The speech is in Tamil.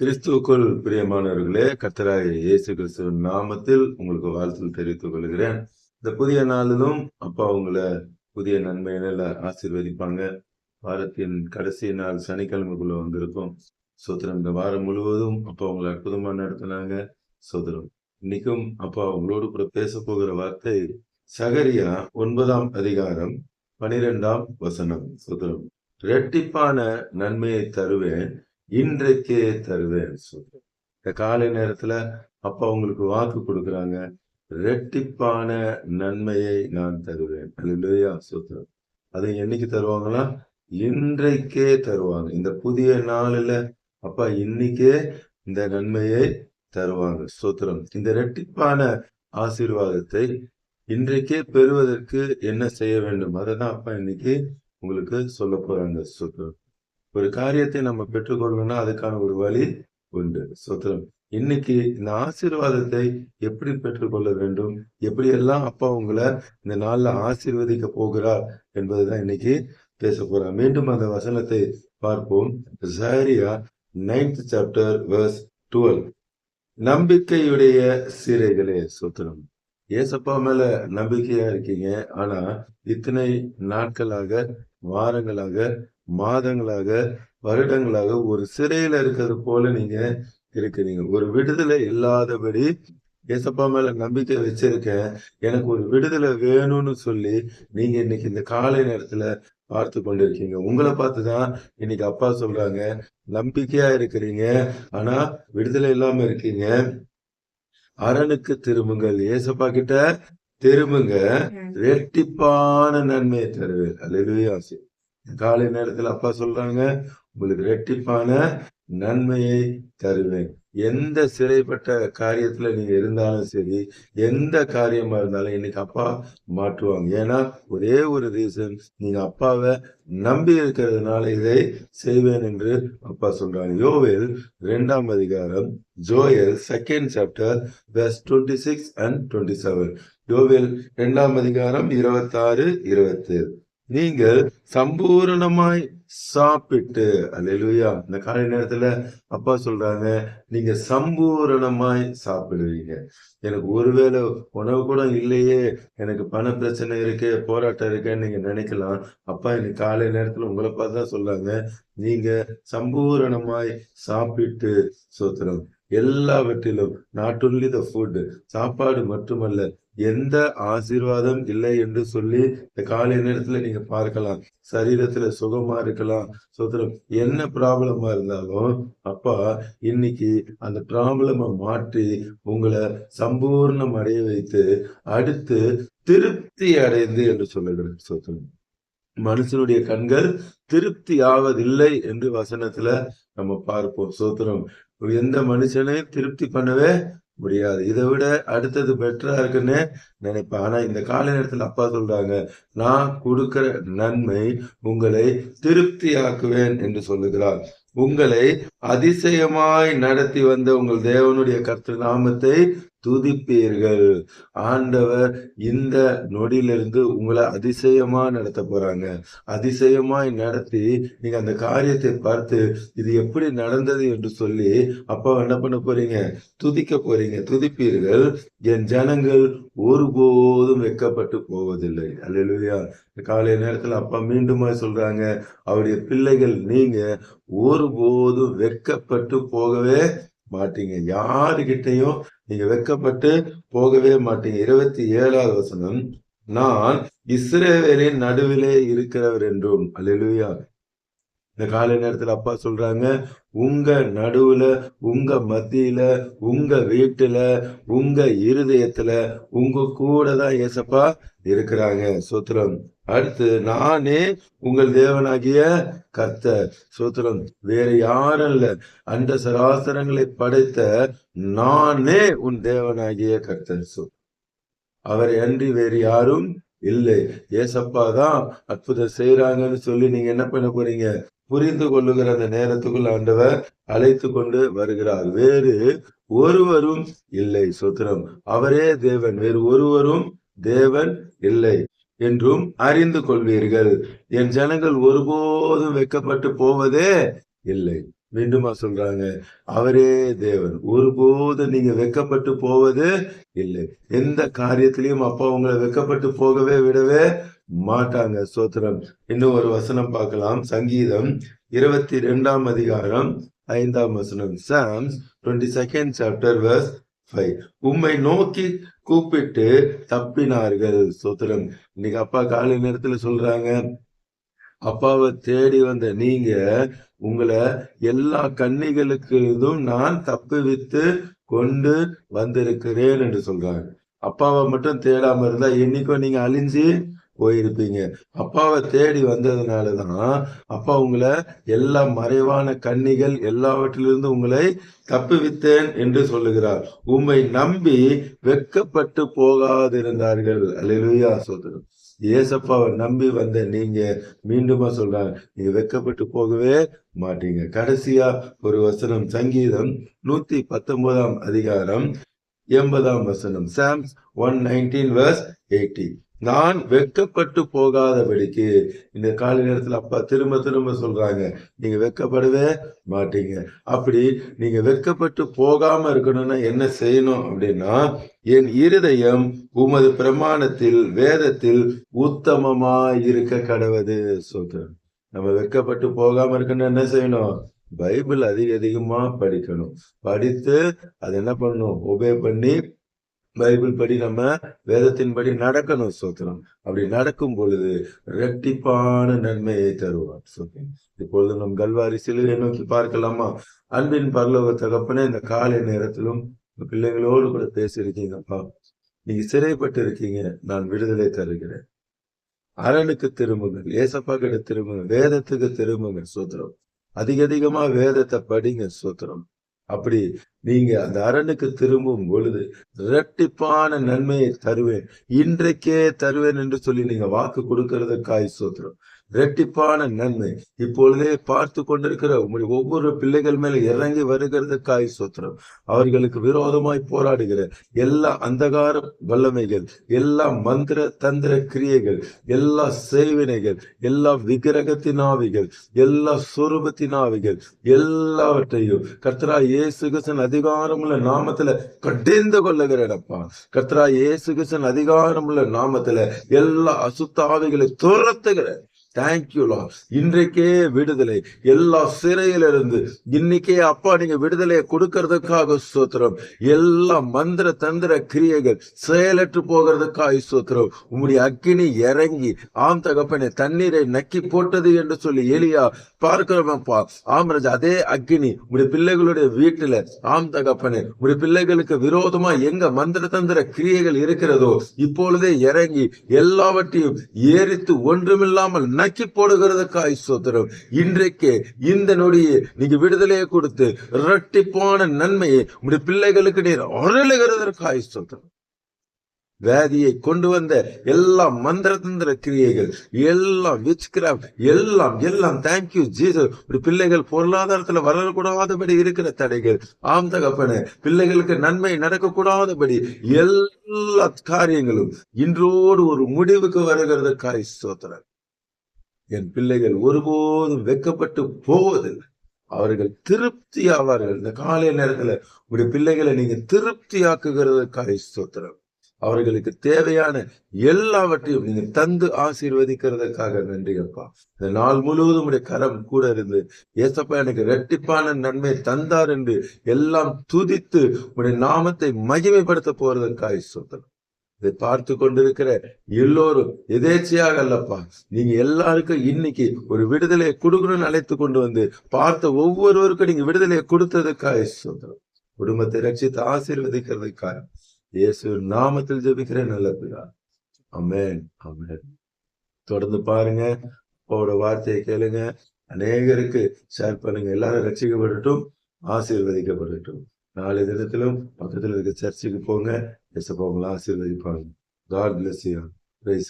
கிறிஸ்துவுக்குள் பிரியமானவர்களே கர்த்தராய இயேசு கிறிஸ்துவின் நாமத்தில் உங்களுக்கு வாழ்த்து தெரிவித்துக் கொள்கிறேன். இந்த புதிய நாளிலும் அப்பா உங்களை புதிய நன்மையில ஆசீர்வதிப்பாங்க. வாரத்தின் கடைசி நாள் சனிக்கிழமைக்குள்ள வந்திருக்கும். சோத்திரம் இந்த வாரம் முழுவதும் அப்பா உங்களை அற்புதமா நடத்தினாங்க. சோதரம் இன்னைக்கும் அப்பா உங்களோடு கூட பேச போகிற வார்த்தை சகரியா ஒன்பதாம் அதிகாரம் பனிரெண்டாம் வசனம். சோதரம் ரெட்டிப்பான நன்மையை தருவேன். இன்றைக்கே தருவேன் சொல்றேன். இந்த காலை நேரத்துல அப்பா உங்களுக்கு வாக்கு கொடுக்குறாங்க. ரெட்டிப்பான நன்மையை நான் தருவேன். அல்லையா சூத்திரம். அதை என்னைக்கு தருவாங்களா இன்றைக்கே தருவாங்க. இந்த புதிய நாளில அப்பா இன்னைக்கே இந்த நன்மையை தருவாங்க. சூத்திரம். இந்த ரெட்டிப்பான ஆசீர்வாதத்தை இன்றைக்கே பெறுவதற்கு என்ன செய்ய வேண்டும்? அதை தான் அப்பா இன்னைக்கு உங்களுக்கு சொல்ல போறாங்க. சூத்திரம். ஒரு காரியத்தை நம்ம பெற்றுக்கொள்ளணும்னா அதுக்கான ஒரு வழி உண்டு. சோத்திரம். இன்னைக்கு இந்த ஆசீர்வாதத்தை எப்படி பெற்றுக்கொள்ள வேண்டும்? எப்படி எல்லாம் அப்பா உங்களை இந்த நாள்ல ஆசீர்வதிக்க போகிறார் என்பதுதான் இன்னைக்கு பேச போறோம். மீண்டும் அந்த வசனத்தை பார்ப்போம். ஜாரியா நைன்த் சாப்டர் வேர்ஸ் டுவெல் நம்பிக்கையுடைய சீரைகளே சோத்திரம். ஏசப்பா மேல நம்பிக்கையா இருக்கீங்க. ஆனா இத்தனை நாட்களாக வாரங்களாக மாதங்களாக வருடங்களாக ஒரு சிறையில இருக்கிறது போல நீங்க இருக்கிறீங்க. ஒரு விடுதலை இல்லாதபடி ஏசப்பா மேல நம்பிக்கை வச்சிருக்கேன். எனக்கு ஒரு விடுதலை வேணும்னு சொல்லி நீங்க இன்னைக்கு இந்த காலை நேரத்துல பார்த்து கொண்டிருக்கீங்க. உங்களை பார்த்துதான் இன்னைக்கு அப்பா சொல்றாங்க நம்பிக்கையா இருக்கிறீங்க. ஆனா விடுதலை இல்லாம இருக்கீங்க. அரணுக்கு திரும்புங்கள். ஏசப்பா கிட்ட திரும்புங்க. ரெட்டிப்பான நன்மையை தருவேன் அல்லா காலை நேரத்தில் அப்பா சொல்றாங்க உங்களுக்கு ரெட்டிப்பான நன்மையை தருவேன். எந்த சிறைப்பட்ட காரியத்துல நீங்க இருந்தாலும் சரி எந்த காரியமா இருந்தாலும் இன்னைக்கு அப்பா மாற்றுவாங்க. ஏன்னா ஒரே ஒரு ரீசன் நீங்க அப்பாவை நம்பி இருக்கிறதுனால இதை செய்வேன் என்று அப்பா சொல்றாங்க யோவேல் இரண்டாம் அதிகாரம் Joel second chapter verse twenty six and twenty seven யோவேல் இரண்டாம் அதிகாரம் இருபத்தாறு இருபத்தேழு. நீங்கள் சம்பூரணமாய் சாப்பிட்டு அல்லா இந்த காலை நேரத்துல அப்பா சொல்றாங்க நீங்க சம்பூரணமாய் சாப்பிடுவீங்க. எனக்கு ஒருவேளை உணவு கூட இல்லையே எனக்கு பண பிரச்சனை இருக்கு போராட்டம் இருக்குன்னு நீங்க நினைக்கலாம். அப்பா இன்னைக்கு காலை நேரத்துல உங்களை பார்த்தா தான் சொல்றாங்க. நீங்க சம்பூரணமாய் சாப்பிட்டு சோத்திரம். எல்லாவற்றிலும் நாட் ஒன்லி த ஃபுட் சாப்பாடு மட்டுமல்ல எந்த ஆசீர்வாதம் இல்லை என்று சொல்லி இந்த காலை நேரத்துல நீங்க பார்க்கலாம். சரீரத்துல சுகமா இருக்கலாம். சோத்திரம் என்ன ப்ராப்ளமா இருந்தாலும் அப்பா இன்னைக்கு அந்த ப்ராப்ளமை மாற்றி உங்களை சம்பூர்ணம் அடைய வைத்து அடுத்து திருப்தி அடைந்து என்று சொல்லுகிறேன் சோத்திரம். மனுஷனுடைய கண்கள் திருப்தி ஆவதில்லை என்று வசனத்துல நம்ம பார்ப்போம் சோத்திரம். எந்த மனுஷனையும் திருப்தி பண்ணவே முடியாது. இதை விட அடுத்தது பெட்டரா இருக்குன்னு நினைப்பேன். ஆனா இந்த கால நேரத்துல அப்பா சொல்றாங்க நான் கொடுக்கிற நன்மை உங்களை திருப்தியாக்குவேன் என்று சொல்லுகிறார். உங்களை அதிசயமாய் நடத்தி வந்த உங்கள் தேவனுடைய கர்த்த நாமத்தை துதிப்பீர்கள். ஆண்டவர் இந்த நொடியிலிருந்து உங்களை அதிசயமா நடத்த போறாங்க. அதிசயமாய் நடத்தி நீங்க அந்த காரியத்தை பார்த்து இது எப்படி நடந்தது என்று சொல்லி அப்பா என்ன பண்ண போறீங்க? துதிக்க போறீங்க. துதிப்பீர்கள். என் ஜனங்கள் ஒருபோதும் வெக்கப்பட்டு போவதில்லை. அல்லா காலை நேரத்துல அப்பா மீண்டுமா சொல்றாங்க அவருடைய பிள்ளைகள் நீங்க ஒருபோதும் வெக்கப்பட்டு போகவே மாட்டீங்க. யாருகிட்டையும் நீங்க வெக்கப்பட்டு போகவே மாட்டீங்க. இருபத்தி ஏழாவது வசனம் நான் இஸ்ரேவேலின் நடுவிலே இருக்கிறவர் என்றும். அல்லா இந்த காலை நேரத்துல அப்பா சொல்றாங்க உங்க நடுவுல உங்க மத்தியில உங்க வீட்டுல உங்க இருதயத்துல உங்க கூட தான் ஏசப்பா இருக்கிறாங்க. சுத்திரம். அடுத்து நானே உங்கள் தேவனாகிய கர்த்த சோத்திரம் வேற யாரும் இல்ல அந்த சராசரங்களை படைத்த நானே உன் தேவனாகிய கர்த்தர். சோ அவர் அன்றி வேறு யாரும் இல்லை. ஏசப்பா தான் அற்புதம் செய்யறாங்கன்னு சொல்லி நீங்க என்ன பண்ண போறீங்க? புரிந்து கொள்ளுகிற அந்த நேரத்துக்குள் ஆண்டவர் அழைத்து கொண்டு வருகிறார். வேறு ஒருவரும் இல்லை. சுத்திரம் அவரே தேவன். வேறு ஒருவரும் தேவன் இல்லை. என்றும் அறிந்து கொள்வீர்கள். என் ஜனங்கள் ஒருபோதும் வைக்கப்பட்டு போவதே இல்லை. மீண்டுமா சொல்றாங்க அவரே தேவன் ஒருபோது நீங்க வெக்கப்பட்டு போவது இல்லை. எந்த காரியத்திலையும் அப்பா உங்களை வெக்கப்பட்டு போகவே விடவே மாட்டாங்க. சோத்திரம் இன்னும் ஒரு வசனம் பார்க்கலாம். சங்கீதம் இருபத்தி ரெண்டாம் அதிகாரம் ஐந்தாம் வசனம். Psalms twenty second chapter verse five உம்மை நோக்கி கூப்பிட்டு தப்பினார்கள் சோத்திரம் இன்னைக்கு அப்பா காலை நேரத்துல சொல்றாங்க அப்பாவை தேடி வந்த நீங்க உங்களை எல்லா கன்னிகளுக்கும் நான் தப்புவித்து கொண்டு வந்திருக்கிறேன் என்று சொல்றாங்க. அப்பாவை மட்டும் தேடாம இருந்தா என்னைக்கும் நீங்க அழிஞ்சு போயிருப்பீங்க. அப்பாவை தேடி வந்ததுனால தான் அப்பா உங்களை எல்லா மறைவான கன்னிகள் எல்லாவற்றிலிருந்து உங்களை தப்புவித்தேன் என்று சொல்லுகிறார். உம்மை நம்பி வெக்கப்பட்டு போகாதிருந்தார்கள். அல்லா சோதரம் ஏசப்பாவை நம்பி வந்த நீங்க மீண்டுமா சொல்றாங்க நீங்க வெக்கப்பட்டு போகவே மாட்டீங்க. கடைசியா ஒரு வசனம் சங்கீதம் நூத்தி பத்தொன்பதாம் அதிகாரம் எண்பதாம் வசனம் Psalms one nineteen verse eighty. நான் வெக்கப்பட்டு போகாதபடிக்கு இந்த காலை நேரத்தில் அப்பா திரும்ப திரும்ப சொல்றாங்க. நீங்க வெக்கப்படவே மாட்டீங்க. அப்படி நீங்க வெக்கப்பட்டு போகாம இருக்கணும்னா என்ன செய்யணும் அப்படின்னா என் இருதயம் உமது பிரமாணத்தில் வேதத்தில் உத்தமமா இருக்க கடவுது சொல்றேன் நம்ம வெக்கப்பட்டு போகாம இருக்கணும்னா என்ன செய்யணும்? பைபிள் அதிக அதிகமா படிக்கணும். படித்து அது என்ன பண்ணணும்? உபே பண்ணி பைபிள் படி நம்ம வேதத்தின் படி நடக்கணும் சோத்திரம் அப்படி நடக்கும் பொழுது ரெட்டிப்பான நன்மையை தருவார் சோத்திரம் இப்பொழுது நம் கல்வாரி சிலுவை நோக்கி பார்க்கலாமா? அன்பின் பரலோக தகப்பனே இந்த காலை நேரத்திலும் பிள்ளைகளோடு கூட பேசியிருக்கீங்கப்பா. நீங்க சிறைப்பட்டு இருக்கீங்க நான் விடுதலை தருகிறேன். அரணுக்கு திரும்புங்கள் ஏசப்பா கிட்ட திரும்புங்க வேதத்துக்கு திரும்புங்க சூத்திரம் அதிக அதிகமா வேதத்தை படிங்க சூத்திரம் அப்படி நீங்க அந்த அரணுக்கு திரும்பும் பொழுது இரட்டிப்பான நன்மையை தருவேன். இன்றைக்கே தருவேன் என்று சொல்லி நீங்க வாக்கு கொடுக்கறதுக்காய் சோத்திரம். இரட்டிப்பான நன்மை. இப்பொழுதே பார்த்து கொண்டிருக்கிற உங்களுடைய ஒவ்வொரு பிள்ளைகள் மேல இறங்கி வருகிறதுக்காய் சோத்திரம் அவர்களுக்கு விரோதமாய் போராடுகிற எல்லா அந்தகார வல்லமைகள் எல்லா மந்திர தந்திர கிரியைகள் எல்லா சேவினைகள் எல்லா விக்கிரகத்தின் ஆவிகள் எல்லா சுரூபத்தின் ஆவிகள் எல்லாவற்றையும் கர்த்தரா இயேசுகசன் அதிகாரமுள்ள நாமத்துல கடிந்து கொள்ளுகிறப்பா கர்த்தரா இயேசுகசன் அதிகாரமுள்ள நாமத்துல எல்லா அசுத்த ஆவிகளை துரத்துகிற தேங்க்யூ லாஸ் இன்றைக்கே விடுதலை. எல்லா சிறையிலிருந்து இன்னைக்கே அப்பா நீங்க விடுதலையை கொடுக்கறதுக்காக சோத்திரம் எல்லா மந்திர தந்திர கிரியைகள் செயலற்று போகிறதுக்காக சோத்திரம் உங்களுடைய அக்கினி இறங்கி ஆம் தகப்பனை தண்ணீரை நக்கி போட்டது என்று சொல்லி எலியா பார்க்கிறோமப்பா ஆம்ராஜ் அதே அக்னி உடைய பிள்ளைகளுடைய வீட்டுல. ஆம் தகப்பனே உடைய பிள்ளைகளுக்கு விரோதமா எங்க மந்திர தந்திர கிரியைகள் இருக்கிறதோ இப்பொழுதே இறங்கி எல்லாவற்றையும் ஏறித்து ஒன்றுமில்லாமல் நக்கி போடுகிறதுக்காய் சோதரம் இன்றைக்கு இந்த நொடியை நீங்க விடுதலையை கொடுத்து இரட்டிப்பான நன்மையை உங்களுடைய பிள்ளைகளுக்கு நீர் அருளுகிறதற்காய் சோதரம் வேதியை கொண்டு வந்த எல்லா மந்திர தந்திர கிரியைகள் எல்லாம் விச் எல்லாம் எல்லாம் தேங்க்யூ ஜீசஸ் ஒரு பிள்ளைகள் பொருளாதாரத்துல வரக்கூடாதபடி இருக்கிற தடைகள். ஆம் தகப்பன பிள்ளைகளுக்கு நன்மை நடக்கக்கூடாதபடி எல்லா காரியங்களும் இன்றோடு ஒரு முடிவுக்கு வருகிறதுக்காய் சோத்திரன் என் பிள்ளைகள் ஒருபோதும் வெக்கப்பட்டு போவதில்லை. அவர்கள் திருப்தி ஆவார்கள். இந்த காலை நேரத்துல உடைய பிள்ளைகளை நீங்க திருப்தி ஆக்குகிறதுக்காக ஸ்தோத்திரம் அவர்களுக்கு தேவையான எல்லாவற்றையும் நீங்க தந்து ஆசீர்வதிக்கிறதுக்காக நன்றி அப்பா. இந்த நாள் முழுவதும் உடைய கரம் கூட இருந்து ஏசப்பா எனக்கு ரெட்டிப்பான நன்மை தந்தார் என்று எல்லாம் துதித்து உடைய நாமத்தை மகிமைப்படுத்த போறதற்காக சொல்றேன் இதை பார்த்து கொண்டிருக்கிற எல்லோரும் எதேச்சையாக அல்லப்பா நீங்க எல்லாருக்கும் இன்னைக்கு ஒரு விடுதலையை கொடுக்கணும்னு அழைத்து கொண்டு வந்து பார்த்த ஒவ்வொருவருக்கும் நீங்க விடுதலையை கொடுத்ததுக்காக சொல்றோம் குடும்பத்தை ரட்சித்து ஆசீர்வதிக்கிறதுக்காக இயேசு நாமத்தில் ஜபிக்கிறேன் நல்ல அமேன் அமேன் தொடர்ந்து பாருங்க அவரோட வார்த்தையை கேளுங்க. அநேகருக்கு ஷேர் பண்ணுங்க. எல்லாரும் ரட்சிக்கப்படட்டும் ஆசீர்வதிக்கப்படட்டும். நாலு தினத்திலும் பக்கத்தில் இருக்க சர்ச்சுக்கு போங்க. எசப்பா உங்களை ஆசீர்வதிப்பாங்க. God bless you praise